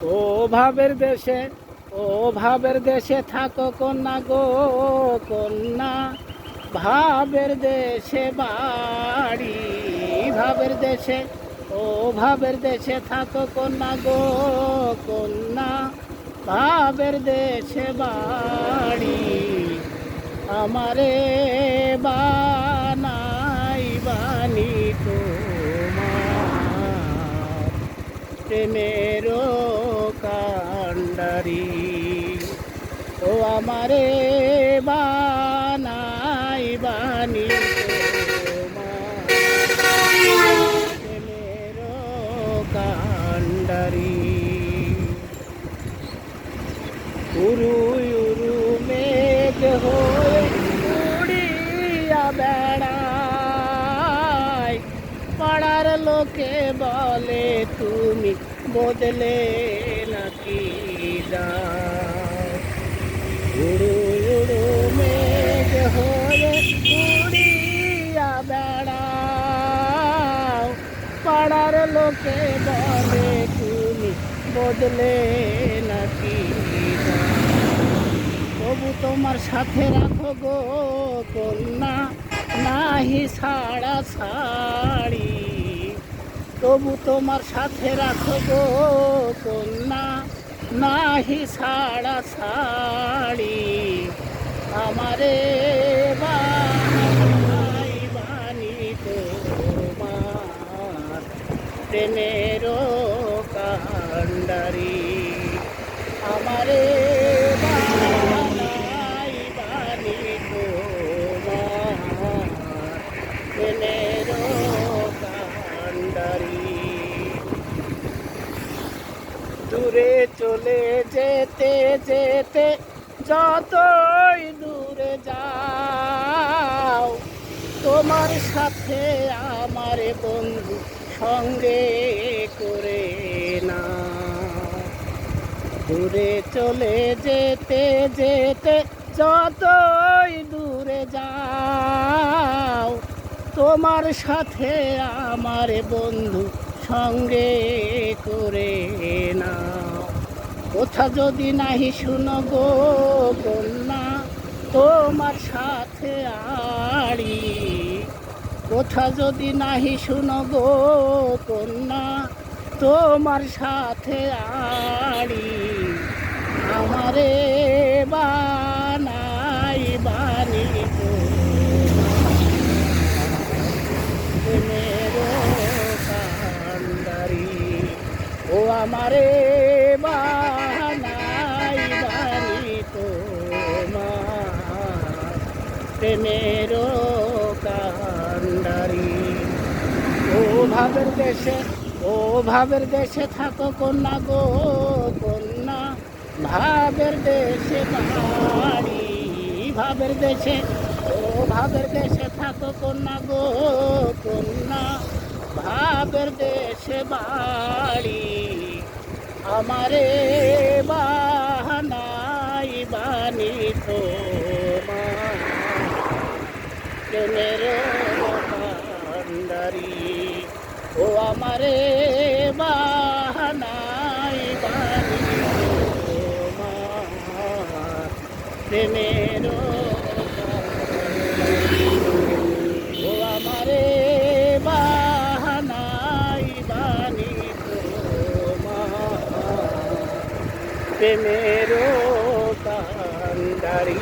ও ভাবের দেশে, ও ভাবের দেশে থাকো কন্যা গো, কন্যা। ভাবের দেশে বাড়ি, ভাবের দেশে, ও ভাবের দেশে থাকো কন্যা গো, কন্যা। ভাবের দেশে বাড়ি আমারে বানাই বানি তোমার। প্রেমের কান্ডারি। ও আমারে বানাই বানি কান্ডারি। উরু উরু মেঘ হয়ে বেড়ায়। পাড়ার লোকে বলে, তুমি বদলে নাকি উড়ু উড়ু মেঘ হয়ে উড়িয়া পাড়ার লোকে বলে, তুমি বদলে নাকি তবু তোমার সাথে রাখো গো কন্যা, নাহি ছাড়া ছাড়ি তবু তোমার সাথে রাখো গো কন্যা, নাহি ছাড়া ছাড়ি আমারে বানাই বানি তোমার প্রেমের কান্ডারি আমারে বানাই বানি তোমার প্রেমের কান্ডারি দূরে চলে যেতে যেতে যতই দূরে যাও, তোমার সাথে আমার বন্ধু সঙ্গে করে না দূরে চলে যেতে যেতে যতই দূরে যাও, তোমার সাথে আমার বন্ধু সঙ্গে করে না কোথা যদি নাহি শুনো গো কন্যা, তোমার সাথে আড়ি। কোথা যদি নাহি শুনো গো কন্যা, তোমার সাথে আড়ি। আমারে বানাই বানি তোমার। প্রেমের কান্ডারি। ও ভাবের দেশে, ও ভাবের দেশে থাকো কন্যা গো, কন্যা। ভাবের দেশে বাড়ি, ভাবের দেশে। ও ভাবের দেশে থাকো কন্যা গো, কন্যা। ভাবের দেশে বাড়ি। আমারে বাহানাই বানি প্রেমের কান্ডারি ও আমারে বাহানাই বানি প্রেমের কান্ডারি। তোমার প্রেমের কান্ডারি